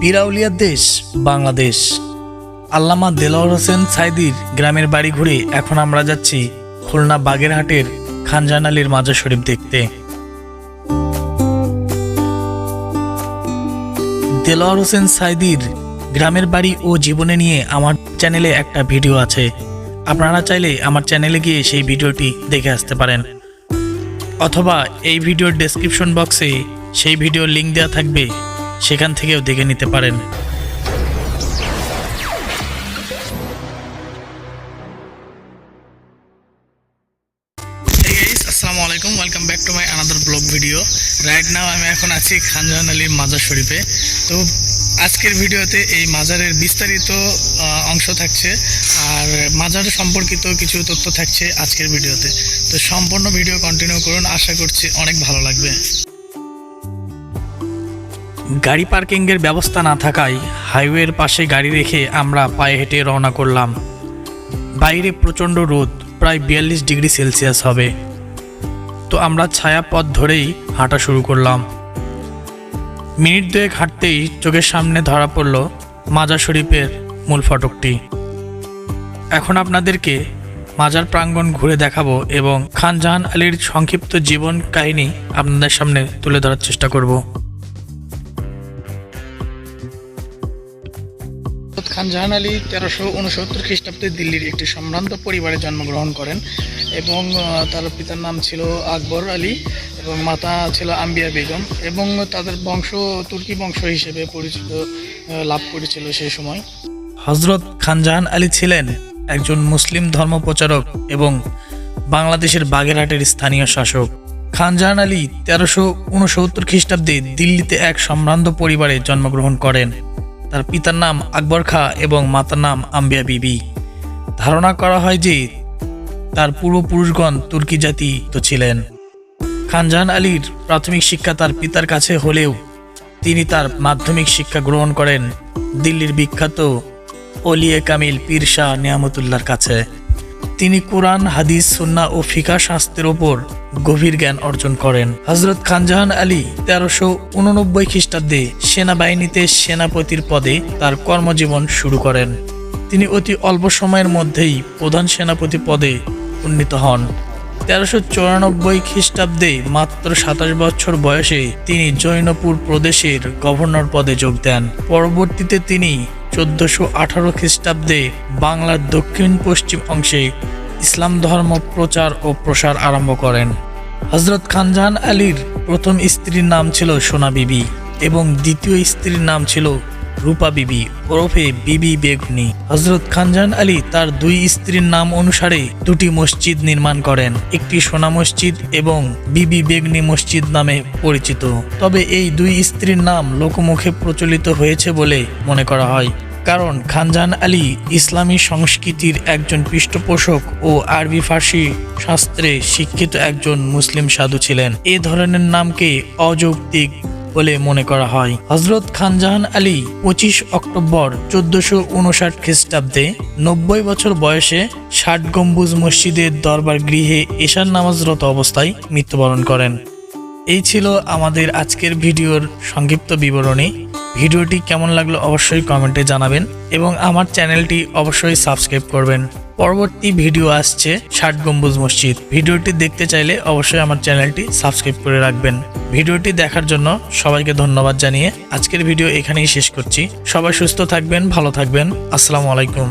পিরাউলিয়ার দেশ, বাংলাদেশ। আল্লামা দেলোয়ার হোসেন সাইদির গ্রামের বাড়ি ঘুরে এখন আমরা যাচ্ছি খুলনা বাগেরহাটের খানজান আলীর শরীফ দেখতে। দেলোয়ার হোসেন সাইদির গ্রামের বাড়ি ও জীবনে নিয়ে আমার চ্যানেলে একটা ভিডিও আছে। আপনারা চাইলে আমার চ্যানেলে গিয়ে সেই ভিডিওটি দেখে আসতে পারেন। অথবা এই ভিডিওর ডেসক্রিপশন বক্সে সেই ভিডিওর লিঙ্ক দেওয়া থাকবে। সেখান থেকেও দেখে নিতে পারেন। ভিডিও রাইট নাও আমি এখন আছি খানজাহান আলীর মাজার শরীফে। তো আজকের ভিডিওতে এই মাজারের বিস্তারিত অংশ থাকছে আর মাজার সম্পর্কিত কিছু তথ্য থাকছে আজকের ভিডিওতে। তো সম্পূর্ণ ভিডিও কন্টিনিউ করুন। আশা করছি অনেক ভালো লাগবে। গাড়ি পার্কিংয়ের ব্যবস্থা না থাকায় হাইওয়ের পাশে গাড়ি রেখে আমরা পায়ে হেঁটে রওনা করলাম। বাইরে প্রচণ্ড রোদ, প্রায় বিয়াল্লিশ ডিগ্রি সেলসিয়াস হবে। তো আমরা ছায়া পথ ধরেই হাঁটা শুরু করলাম। মিনিট দুয়েক হাঁটতেই চোখের সামনে ধরা পড়ল মাজার শরীফের মূল ফটকটি। এখন আপনাদেরকে মাজার প্রাঙ্গণ ঘুরে দেখাবো এবং খান জাহান আলীর সংক্ষিপ্ত জীবন কাহিনী আপনাদের সামনে তুলে ধরার চেষ্টা করব। খান জাহান আলী তেরোশো উনসত্তর খ্রিস্টাব্দে দিল্লির একটি সম্ভ্রান্ত পরিবারে জন্মগ্রহণ করেন এবং তার পিতার নাম ছিল আকবর আলী এবং মাতা ছিল আম্বিয়া বেগম এবং তাদের বংশ, তুর্কি বংশ হিসেবে পরিচিত লাভ করেছিল সেই সময়। হজরত খানজাহান আলী ছিলেন একজন মুসলিম ধর্মপ্রচারক এবং বাংলাদেশের বাগেরহাটের স্থানীয় শাসক। খানজাহান আলী তেরোশো উনসত্তর খ্রিস্টাব্দে দিল্লিতে এক সম্ভ্রান্ত পরিবারে জন্মগ্রহণ করেন। তার পিতার নাম আকবর খা এবং মাতার নাম আম্বিয়া বিবি। ধারণা করা হয় যে তার পূর্বপুরুষগণ তুর্কি জাতি তো ছিলেন। খানজাহান আলীর প্রাথমিক শিক্ষা তার পিতার কাছে হলেও তিনি তার মাধ্যমিক শিক্ষা গ্রহণ করেন দিল্লির বিখ্যাত অলিয়ে কামিল পীর শাহ নিয়ামতুল্লাহর কাছে। তিনি কোরআন, হাদিস সুন্না ও ফিকা শাস্ত্রের ওপর গভীর জ্ঞান অর্জন করেন। হজরত খানজাহান আলী তেরোশো উননব্বই খ্রিস্টাব্দে সেনাবাহিনীতে সেনাপতির পদে তার কর্মজীবন শুরু করেন। তিনি অতি অল্প সময়ের মধ্যেই প্রধান সেনাপতি পদে উন্নীত হন। তেরোশো চুরানব্বই খ্রিস্টাব্দে মাত্র সাতাশ বছর বয়সে তিনি জৈনপুর প্রদেশের গভর্নর পদে যোগ দেন। পরবর্তীতে তিনি চোদ্দশো আঠারো খ্রিস্টাব্দে বাংলার দক্ষিণ পশ্চিম অংশে ইসলাম ধর্ম প্রচার ও প্রসার আরম্ভ করেন। হজরত খানজাহান আলীর প্রথম স্ত্রীর নাম ছিল সোনা বিবি এবং দ্বিতীয় স্ত্রীর নাম ছিল রূপা বিবি, ওরফে বিবি বেগুনি। হজরত খানজাহান আলী তার দুই স্ত্রীর নাম অনুসারে দুটি মসজিদ নির্মাণ করেন, একটি সোনা মসজিদ এবং বিবি বেগনি মসজিদ নামে পরিচিত। তবে এই দুই স্ত্রীর নাম লোকমুখে প্রচলিত হয়েছে বলে মনে করা হয়। কারণ খানজাহান আলী ইসলামী সংস্কৃতির একজন পৃষ্ঠপোষক ও আরবি ফার্সি শাস্ত্রে শিক্ষিত একজন মুসলিম সাধু ছিলেন। এ ধরনের নামকে অযৌক্তিক বলে মনে করা হয়। হজরত খানজাহান আলী পঁচিশ অক্টোবর চোদ্দশো উনষাট খ্রিস্টাব্দে নব্বই বছর বয়সে ষাট গম্বুজ মসজিদের দরবার গৃহে এশার নামাজরত অবস্থায় মৃত্যুবরণ করেন। এই ছিল আমাদের আজকের ভিডিওর সংক্ষিপ্ত বিবরণী। ভিডিওটি কেমন লাগল অবশ্যই কমেন্টে জানাবেন এবং আমার চ্যানেলটি অবশ্যই সাবস্ক্রাইব করবেন। পরবর্তী ভিডিও আসছে ষাট গম্বুজ মসজিদ। ভিডিওটি দেখতে চাইলে অবশ্যই আমার চ্যানেলটি সাবস্ক্রাইব করে রাখবেন। ভিডিওটি দেখার জন্য সবাইকে ধন্যবাদ জানিয়ে আজকের ভিডিও এখানেই শেষ করছি। সবাই সুস্থ থাকবেন, ভালো থাকবেন। আসসালামু আলাইকুম।